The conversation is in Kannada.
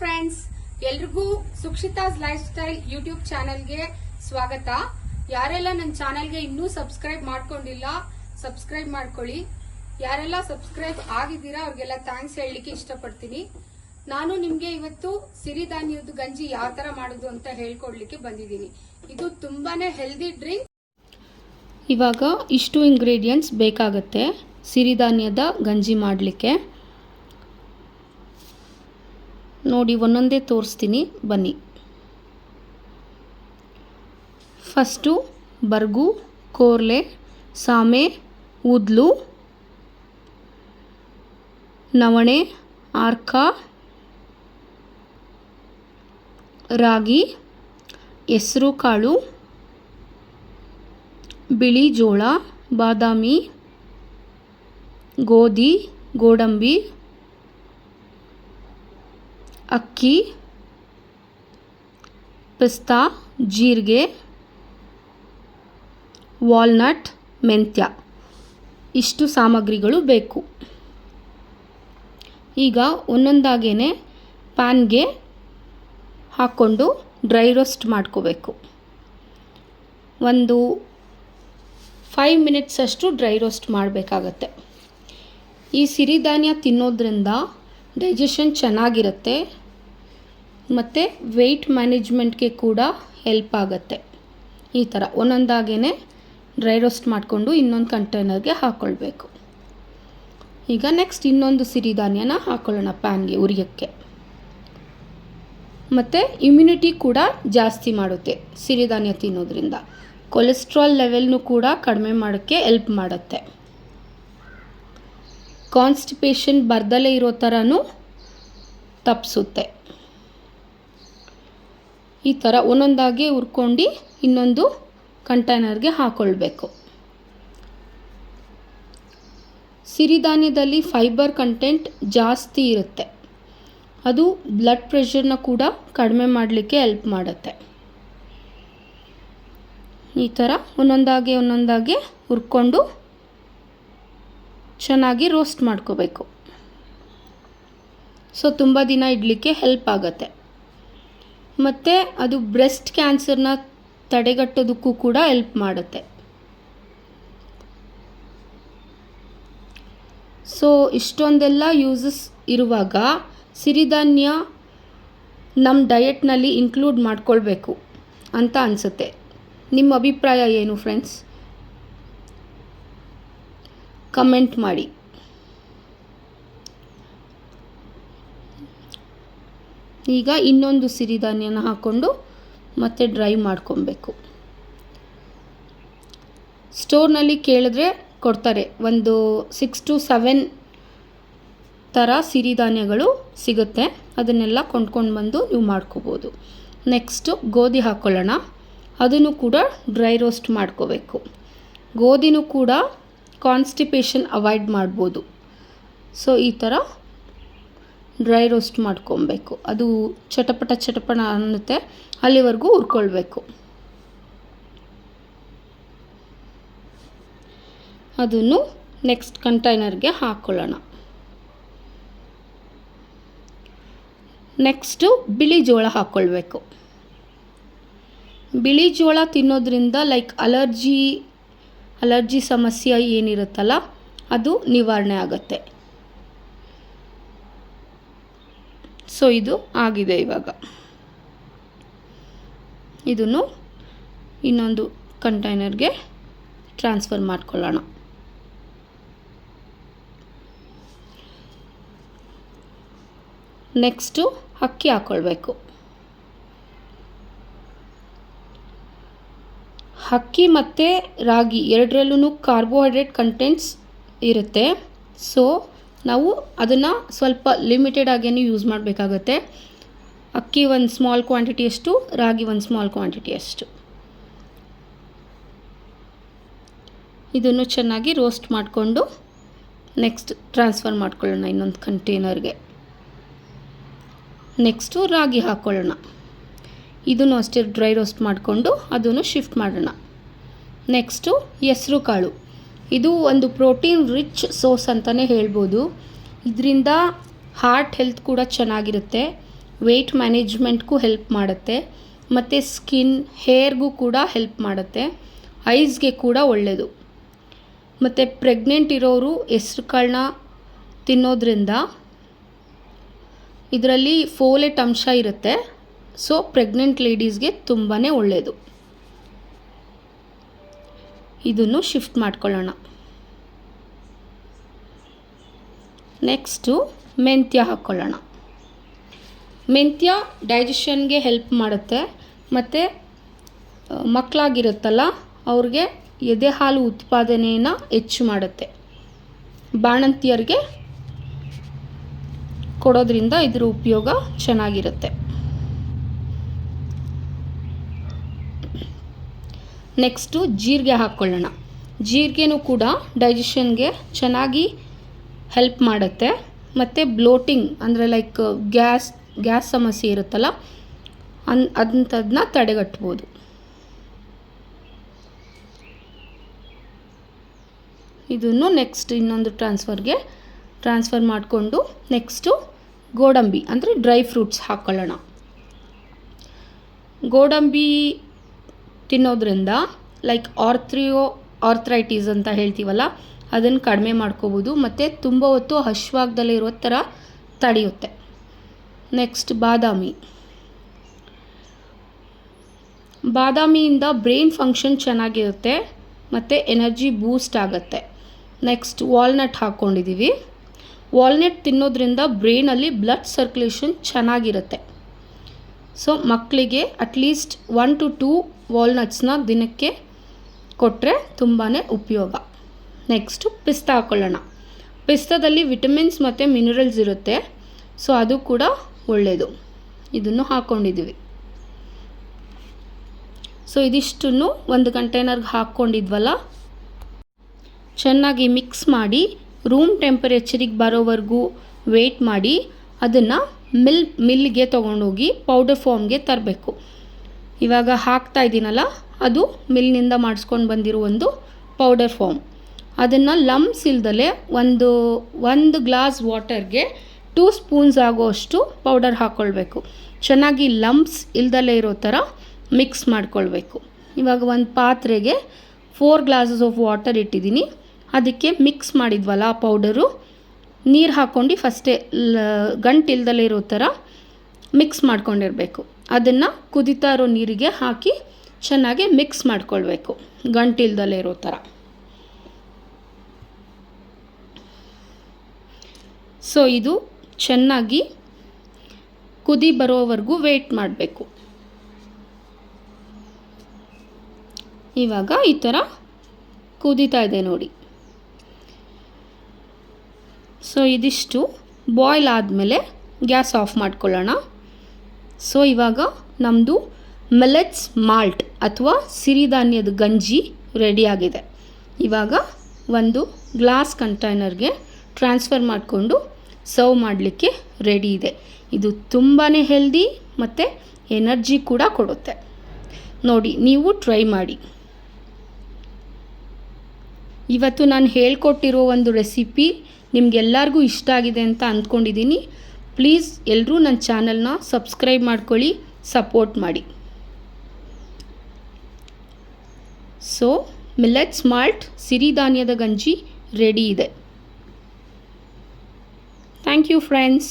ಫ್ರೆಂಡ್ಸ್ ಎಲ್ರಿಗೂ ಸುಕ್ಷಿತಾಸ್ ಲೈಫ್ ಸ್ಟೈಲ್ ಯೂಟ್ಯೂಬ್ ಚಾನೆಲ್ಗೆ ಸ್ವಾಗತ. ಯಾರೆಲ್ಲ ನನ್ನ ಚಾನೆಲ್ಗೆ ಇನ್ನೂ ಸಬ್ಸ್ಕ್ರೈಬ್ ಮಾಡ್ಕೊಂಡಿಲ್ಲ ಸಬ್ಸ್ಕ್ರೈಬ್ ಮಾಡ್ಕೊಳ್ಳಿ. ಯಾರೆಲ್ಲ ಸಬ್ಸ್ಕ್ರೈಬ್ ಆಗಿದ್ದೀರಾ, ಅವ್ರಿಗೆಲ್ಲ ಥ್ಯಾಂಕ್ಸ್ ಹೇಳಲಿಕ್ಕೆ ಇಷ್ಟಪಡ್ತೀನಿ. ನಾನು ನಿಮಗೆ ಇವತ್ತು ಸಿರಿಧಾನ್ಯದ ಗಂಜಿ ಯಾವ ತರ ಮಾಡೋದು ಅಂತ ಹೇಳ್ಕೊಡ್ಲಿಕ್ಕೆ ಬಂದಿದ್ದೀನಿ. ಇದು ತುಂಬಾನೇ ಹೆಲ್ದಿ ಡ್ರಿಂಕ್ ಇವಾಗ ಇಷ್ಟು ಇಂಗ್ರೀಡಿಯೆಂಟ್ಸ್ ಬೇಕಾಗುತ್ತೆ ಸಿರಿಧಾನ್ಯದ ಗಂಜಿ ಮಾಡಲಿಕ್ಕೆ. ನೋಡಿ, ಒಂದೊಂದೇ ತೋರಿಸ್ತೀನಿ. ಬನ್ನಿ. ಫಸ್ಟು ಬರ್ಗು, ಕೋರ್ಲೆ, ಸಾಮೆ, ಉದ್ಲು, ನವಣೆ, ಆರ್ಕ, ರಾಗಿ, ಹೆಸರು ಕಾಳು, ಬಿಳಿ ಜೋಳ, ಬಾದಾಮಿ, ಗೋಧಿ, ಗೋಡಂಬಿ ಅಕ್ಕಿ, ಪಿಸ್ತಾ, ಜೀರಿಗೆ, ವಾಲ್ನಟ್, ಮೆಂತ್ಯ. ಇಷ್ಟು ಸಾಮಗ್ರಿಗಳು ಬೇಕು. ಈಗ ಒಂದೊಂದಾಗೇ ಪ್ಯಾನ್ಗೆ ಹಾಕ್ಕೊಂಡು ಡ್ರೈ ರೋಸ್ಟ್ ಮಾಡ್ಕೋಬೇಕು. ಒಂದು ಫೈವ್ ಮಿನಿಟ್ಸ್ ಅಷ್ಟು ಡ್ರೈ ರೋಸ್ಟ್ ಮಾಡಬೇಕಾಗತ್ತೆ. ಈ ಸಿರಿಧಾನ್ಯ ತಿನ್ನೋದ್ರಿಂದ ಡೈಜೆಷನ್ ಚೆನ್ನಾಗಿರುತ್ತೆ. ಮತ್ತು ವೆಯ್ಟ್ ಮ್ಯಾನೇಜ್ಮೆಂಟ್ಗೆ ಕೂಡ ಹೆಲ್ಪ್ ಆಗುತ್ತೆ. ಈ ಥರ ಒಂದೊಂದಾಗೇ ಡ್ರೈ ರೋಸ್ಟ್ ಮಾಡಿಕೊಂಡು ಇನ್ನೊಂದು ಕಂಟೈನರ್ಗೆ ಹಾಕ್ಕೊಳ್ಬೇಕು ಈಗ ನೆಕ್ಸ್ಟ್ ಇನ್ನೊಂದು ಸಿರಿಧಾನ್ಯನ ಹಾಕ್ಕೊಳ್ಳೋಣ ಪ್ಯಾನ್ಗೆ ಉರಿಯೋಕ್ಕೆ. ಮತ್ತು ಇಮ್ಯುನಿಟಿ ಕೂಡ ಜಾಸ್ತಿ ಮಾಡುತ್ತೆ ಸಿರಿಧಾನ್ಯ ತಿನ್ನೋದ್ರಿಂದ. ಕೊಲೆಸ್ಟ್ರಾಲ್ ಲೆವೆಲ್ನು ಕೂಡ ಕಡಿಮೆ ಮಾಡೋಕ್ಕೆ ಎಲ್ಪ್ ಮಾಡುತ್ತೆ. ಕಾನ್ಸ್ಟಿಪೇಷನ್ ಬರ್ದಲೇ ಇರೋ ಥರನೂ ತಪ್ಪಿಸುತ್ತೆ ಈ ಥರ ಒಂದೊಂದಾಗಿ ಹುರ್ಕೊಂಡು ಇನ್ನೊಂದು ಕಂಟೈನರ್ಗೆ ಹಾಕ್ಕೊಳ್ಬೇಕು ಸಿರಿಧಾನ್ಯದಲ್ಲಿ ಫೈಬರ್ ಕಂಟೆಂಟ್ ಜಾಸ್ತಿ ಇರುತ್ತೆ. ಅದು ಬ್ಲಡ್ ಪ್ರೆಷರ್ನ ಕೂಡ ಕಡಿಮೆ ಮಾಡಲಿಕ್ಕೆ ಹೆಲ್ಪ್ ಮಾಡುತ್ತೆ. ಈ ಥರ ಒಂದೊಂದಾಗೆ ಒಂದೊಂದಾಗೆ ಹುರ್ಕೊಂಡು ಚೆನ್ನಾಗಿ ರೋಸ್ಟ್ ಮಾಡ್ಕೋಬೇಕು. ಸೊ, ತುಂಬ ದಿನ ಇಡಲಿಕ್ಕೆ ಹೆಲ್ಪ್ ಆಗುತ್ತೆ. ಮತ್ತು ಅದು ಬ್ರೆಸ್ಟ್ ಕ್ಯಾನ್ಸರ್ನ ತಡೆಗಟ್ಟೋದಕ್ಕೂ ಕೂಡ ಹೆಲ್ಪ್ ಮಾಡುತ್ತೆ. ಸೊ ಇಷ್ಟೊಂದೆಲ್ಲ ಯೂಸಸ್ ಇರುವಾಗ ಸಿರಿಧಾನ್ಯ ನಮ್ಮ ಡಯೆಟ್ನಲ್ಲಿ ಇನ್ಕ್ಲೂಡ್ ಮಾಡ್ಕೊಳ್ಬೇಕು ಅಂತ ಅನಿಸುತ್ತೆ. ನಿಮ್ಮ ಅಭಿಪ್ರಾಯ ಏನು ಫ್ರೆಂಡ್ಸ್ ಕಮೆಂಟ್ ಮಾಡಿ. ಈಗ ಇನ್ನೊಂದು ಸಿರಿಧಾನ್ಯನ ಹಾಕ್ಕೊಂಡು ಮತ್ತೆ ಡ್ರೈ ಮಾಡ್ಕೊಬೇಕು. ಸ್ಟೋರ್ನಲ್ಲಿ ಕೇಳಿದ್ರೆ ಕೊಡ್ತಾರೆ. ಒಂದು ಸಿಕ್ಸ್ ಟು ಸೆವೆನ್ ಥರ ಸಿರಿಧಾನ್ಯಗಳು ಸಿಗುತ್ತೆ. ಅದನ್ನೆಲ್ಲ ಕೊಂಡ್ಕೊಂಡು ಬಂದು ನೀವು ಮಾಡ್ಕೋಬೋದು. ನೆಕ್ಸ್ಟು ಗೋಧಿ ಹಾಕ್ಕೊಳ್ಳೋಣ ಅದನ್ನು ಕೂಡ ಡ್ರೈ ರೋಸ್ಟ್ ಮಾಡ್ಕೋಬೇಕು. ಗೋಧಿನೂ ಕೂಡ ಕಾನ್ಸ್ಟಿಪೇಷನ್ ಅವಾಯ್ಡ್ ಮಾಡ್ಬೋದು. ಸೊ, ಈ ಥರ ಡ್ರೈ ರೋಸ್ಟ್ ಮಾಡ್ಕೊಬೇಕು. ಅದು ಚಟಪಟ ಚಟಪಟ ಅನ್ನುತ್ತೆ. ಅಲ್ಲಿವರೆಗೂ ಹುರ್ಕೊಳ್ಬೇಕು. ಅದನ್ನು ನೆಕ್ಸ್ಟ್ ಕಂಟೈನರ್ಗೆ ಹಾಕ್ಕೊಳ್ಳೋಣ ನೆಕ್ಸ್ಟು ಬಿಳಿ ಜೋಳ ಹಾಕ್ಕೊಳ್ಬೇಕು ಬಿಳಿ ಜೋಳ ತಿನ್ನೋದ್ರಿಂದ ಲೈಕ್ ಅಲರ್ಜಿ ಅಲರ್ಜಿ ಸಮಸ್ಯೆ ಏನಿರುತ್ತಲ್ಲ, ಅದು ನಿವಾರಣೆ ಆಗುತ್ತೆ. ಸೊ ಇದು ಆಗಿದೆ ಇವಾಗ. ಇದನ್ನು ಇನ್ನೊಂದು ಕಂಟೈನರ್ಗೆ ಟ್ರಾನ್ಸ್ಫರ್ ಮಾಡ್ಕೊಳ್ಳೋಣ. ನೆಕ್ಸ್ಟು ಅಕ್ಕಿ ಹಾಕ್ಕೊಳ್ಬೇಕು ಅಕ್ಕಿ ಮತ್ತು ರಾಗಿ ಎರಡರಲ್ಲೂ ಕಾರ್ಬೋಹೈಡ್ರೇಟ್ ಕಂಟೆಂಟ್ಸ್ ಇರುತ್ತೆ. ಸೊ ನಾವು ಅದನ್ನು ಸ್ವಲ್ಪ ಲಿಮಿಟೆಡ್ ಆಗೇನು ಯೂಸ್ ಮಾಡಬೇಕಾಗತ್ತೆ. ಅಕ್ಕಿ ಒಂದು ಸ್ಮಾಲ್ ಕ್ವಾಂಟಿಟಿಯಷ್ಟು ರಾಗಿ ಒಂದು ಸ್ಮಾಲ್ ಕ್ವಾಂಟಿಟಿಯಷ್ಟು ಇದನ್ನು ಚೆನ್ನಾಗಿ ರೋಸ್ಟ್ ಮಾಡಿಕೊಂಡು ನೆಕ್ಸ್ಟ್ ಟ್ರಾನ್ಸ್ಫರ್ ಮಾಡ್ಕೊಳ್ಳೋಣ ಇನ್ನೊಂದು ಕಂಟೈನರ್ಗೆ ನೆಕ್ಸ್ಟು ರಾಗಿ ಹಾಕ್ಕೊಳ್ಳೋಣ ಇದನ್ನು ಅಷ್ಟೇ ಡ್ರೈ ರೋಸ್ಟ್ ಮಾಡಿಕೊಂಡು ಅದನ್ನು ಶಿಫ್ಟ್ ಮಾಡೋಣ. ನೆಕ್ಸ್ಟು ಹೆಸ್ರು ಕಾಳು ಇದು ಒಂದು ಪ್ರೋಟೀನ್ ರಿಚ್ ಸೋಸ್ ಅಂತಲೇ ಹೇಳ್ಬೋದು. ಇದರಿಂದ ಹಾರ್ಟ್ ಹೆಲ್ತ್ ಕೂಡ ಚೆನ್ನಾಗಿರುತ್ತೆ. ವೆಯ್ಟ್ ಮ್ಯಾನೇಜ್ಮೆಂಟ್ಗೂ ಹೆಲ್ಪ್ ಮಾಡುತ್ತೆ. ಮತ್ತು ಸ್ಕಿನ್ ಹೇರ್ಗೂ ಕೂಡ ಹೆಲ್ಪ್ ಮಾಡುತ್ತೆ. ಐಸ್ಗೆ ಕೂಡ ಒಳ್ಳೆಯದು ಮತ್ತು ಪ್ರೆಗ್ನೆಂಟ್ ಇರೋರು ಹೆಸ್ರು ಕಾಳನ್ನ ತಿನ್ನೋದ್ರಿಂದ ಇದರಲ್ಲಿ ಫೋಲೆಟ್ ಅಂಶ ಇರುತ್ತೆ. ಸೊ ಪ್ರೆಗ್ನೆಂಟ್ ಲೇಡೀಸ್ಗೆ ತುಂಬಾ ಒಳ್ಳೆಯದು ಇದನ್ನು ಶಿಫ್ಟ್ ಮಾಡ್ಕೊಳ್ಳೋಣ. ನೆಕ್ಸ್ಟು ಮೆಂತ್ಯ ಹಾಕ್ಕೊಳ್ಳೋಣ. ಮೆಂತ್ಯ ಡೈಜೆಷನ್ಗೆ ಹೆಲ್ಪ್ ಮಾಡುತ್ತೆ. ಮತ್ತು ಮಕ್ಕಳಾಗಿರುತ್ತಲ್ಲ, ಅವ್ರಿಗೆ ಎದೆ ಹಾಲು ಉತ್ಪಾದನೆಯನ್ನು ಹೆಚ್ಚು ಮಾಡುತ್ತೆ. ಬಾಣಂತಿಯರಿಗೆ ಕೊಡೋದ್ರಿಂದ ಇದರ ಉಪಯೋಗ ಚೆನ್ನಾಗಿರುತ್ತೆ. ನೆಕ್ಸ್ಟು ಜೀರಿಗೆ ಹಾಕ್ಕೊಳ್ಳೋಣ ಜೀರಿಗೆನೂ ಕೂಡ ಡೈಜೆಷನ್ಗೆ ಚೆನ್ನಾಗಿ ಹೆಲ್ಪ್ ಮಾಡುತ್ತೆ. ಮತ್ತು ಬ್ಲೋಟಿಂಗ್ ಅಂದರೆ ಲೈಕ್ ಗ್ಯಾಸ್ ಗ್ಯಾಸ್ ಸಮಸ್ಯೆ ಇರುತ್ತಲ್ಲ, ಅನ್ ಅಂಥದನ್ನ ತಡೆಗಟ್ಬೋದು. ಇದನ್ನು ನೆಕ್ಸ್ಟ್ ಇನ್ನೊಂದು ಟ್ರಾನ್ಸ್ಫರ್ಗೆ ಟ್ರಾನ್ಸ್ಫರ್ ಮಾಡಿಕೊಂಡು ನೆಕ್ಸ್ಟು ಗೋಡಂಬಿ ಅಂದರೆ ಡ್ರೈ ಫ್ರೂಟ್ಸ್ ಹಾಕ್ಕೊಳ್ಳೋಣ ಗೋಡಂಬಿ ತಿನ್ನೋದ್ರಿಂದ ಲೈಕ್ ಆರ್ಥ್ರಿಯೋ ಆರ್ಥ್ರೈಟಿಸ್ ಅಂತ ಹೇಳ್ತೀವಲ್ಲ ಅದನ್ನು ಕಡಿಮೆ ಮಾಡ್ಕೋಬೋದು, ಮತ್ತು ತುಂಬ ಹೊತ್ತು ಹಶ್ವಾಗ್ದಲ್ಲೇ ಇರೋ ಥರ ತಡೆಯುತ್ತೆ. ನೆಕ್ಸ್ಟ್ ಬಾದಾಮಿ. ಬಾದಾಮಿಯಿಂದ ಬ್ರೈನ್ ಫಂಕ್ಷನ್ ಚೆನ್ನಾಗಿರುತ್ತೆ, ಮತ್ತು ಎನರ್ಜಿ ಬೂಸ್ಟ್ ಆಗುತ್ತೆ. ನೆಕ್ಸ್ಟ್ ವಾಲ್ನಟ್ ಹಾಕ್ಕೊಂಡಿದ್ದೀವಿ ವಾಲ್ನಟ್ ತಿನ್ನೋದ್ರಿಂದ ಬ್ರೈನಲ್ಲಿ ಬ್ಲಡ್ ಸರ್ಕ್ಯುಲೇಷನ್ ಚೆನ್ನಾಗಿರುತ್ತೆ. ಸೊ ಮಕ್ಕಳಿಗೆ at least one two two ವಾಲ್ನಟ್ಸ್ನ ದಿನಕ್ಕೆ ಕೊಟ್ಟರೆ ತುಂಬಾ ಉಪಯೋಗ. ನೆಕ್ಸ್ಟು ಪಿಸ್ತಾ ಹಾಕ್ಕೊಳ್ಳೋಣ ಪಿಸ್ತಾದಲ್ಲಿ ವಿಟಮಿನ್ಸ್ ಮತ್ತು ಮಿನರಲ್ಸ್ ಇರುತ್ತೆ. ಸೊ ಅದು ಕೂಡ ಒಳ್ಳೆಯದು ಇದನ್ನು ಹಾಕ್ಕೊಂಡಿದ್ದೀವಿ ಸೊ ಇದಿಷ್ಟನ್ನು ಒಂದು ಕಂಟೈನರ್ಗೆ ಹಾಕ್ಕೊಂಡಿದ್ವಲ್ಲ? ಚೆನ್ನಾಗಿ ಮಿಕ್ಸ್ ಮಾಡಿ ರೂಮ್ ಟೆಂಪರೇಚರಿಗೆ ಬರೋವರೆಗೂ ವೇಟ್ ಮಾಡಿ, ಅದನ್ನು ಮಿಲ್, ಮಿಲ್ಗೆ ತೊಗೊಂಡೋಗಿ ಪೌಡರ್ ಫಾರ್ಮ್ಗೆ ತರಬೇಕು. ಇವಾಗ ಹಾಕ್ತಾ ಇದ್ದೀನಲ್ಲ ಅದು ಮಿಲ್ನಿಂದ ಮಾಡಿಸ್ಕೊಂಡು ಬಂದಿರೋ ಒಂದು ಪೌಡರ್ ಫಾರ್ಮ್. ಅದನ್ನು ಲಮ್ಸ್ ಇಲ್ದಲೆ ಒಂದು ಒಂದು ಗ್ಲಾಸ್ ವಾಟರ್ಗೆ ಟೂ ಸ್ಪೂನ್ಸ್ ಆಗೋಷ್ಟು ಪೌಡರ್ ಹಾಕ್ಕೊಳ್ಬೇಕು ಚೆನ್ನಾಗಿ ಲಮ್ಸ್ ಇಲ್ದಲೇ ಇರೋ ಥರ ಮಿಕ್ಸ್ ಮಾಡ್ಕೊಳ್ಬೇಕು. ಇವಾಗ ಒಂದು ಪಾತ್ರೆಗೆ ಫೋರ್ ಗ್ಲಾಸಸ್ ಆಫ್ ವಾಟರ್ ಇಟ್ಟಿದ್ದೀನಿ. ಅದಕ್ಕೆ ಮಿಕ್ಸ್ ಮಾಡಿದ್ವಲ್ಲ ಆ ಪೌಡರು ನೀರು ಹಾಕ್ಕೊಂಡು ಫಸ್ಟೇ ಲ ಗಂಟಿಲ್ದಲೇ ಇರೋ ಥರ ಮಿಕ್ಸ್ ಮಾಡ್ಕೊಂಡಿರಬೇಕು. ಅದನ್ನು ಕುದಿತಾ ಇರೋ ನೀರಿಗೆ ಹಾಕಿ ಚೆನ್ನಾಗಿ ಮಿಕ್ಸ್ ಮಾಡ್ಕೊಳ್ಬೇಕು. ಗಂಟಿಲ್ದಲೇ ಇರೋ ಥರ ಸೊ ಇದು ಚೆನ್ನಾಗಿ ಕುದಿ ಬರೋವರೆಗೂ ವೇಟ್ ಮಾಡಬೇಕು. ಇವಾಗ ಈ ಥರ ಕುದೀತಾ ಇದೆ ನೋಡಿ. ಸೊ ಇದಿಷ್ಟು ಬಾಯ್ಲ್ ಆದಮೇಲೆ ಗ್ಯಾಸ್ ಆಫ್ ಮಾಡ್ಕೊಳ್ಳೋಣ. ಸೊ ಇವಾಗ ನಮ್ಮದು ಮೆಲೆಟ್ಸ್ ಮಾಲ್ಟ್ ಅಥವಾ ಸಿರಿಧಾನ್ಯದ ಗಂಜಿ ರೆಡಿಯಾಗಿದೆ ಇವಾಗ ಒಂದು ಗ್ಲಾಸ್ ಕಂಟೈನರ್ಗೆ ಟ್ರಾನ್ಸ್ಫರ್ ಮಾಡಿಕೊಂಡು ಸರ್ವ್ ಮಾಡಲಿಕ್ಕೆ ರೆಡಿ ಇದೆ. ಇದು ತುಂಬಾ ಹೆಲ್ದಿ ಮತ್ತು ಎನರ್ಜಿ ಕೂಡ ಕೊಡುತ್ತೆ. ನೋಡಿ, ನೀವು ಟ್ರೈ ಮಾಡಿ. ಇವತ್ತು ನಾನು ಹೇಳ್ಕೊಟ್ಟಿರೋ ಒಂದು ರೆಸಿಪಿ ನಿಮಗೆಲ್ಲರಿಗೂ ಇಷ್ಟ ಆಗಿದೆ ಅಂತ ಅಂದ್ಕೊಂಡಿದ್ದೀನಿ ಪ್ಲೀಸ್ ಎಲ್ಲರೂ ನನ್ನ ಚಾನಲ್ನ ಸಬ್ಸ್ಕ್ರೈಬ್ ಮಾಡ್ಕೊಳ್ಳಿ, ಸಪೋರ್ಟ್ ಮಾಡಿ. ಸೊ, ಮಿಲೆಟ್ ಸ್ಮಾರ್ಟ್ ಸಿರಿಧಾನ್ಯದ ಗಂಜಿ ರೆಡಿ ಇದೆ. Thank you friends.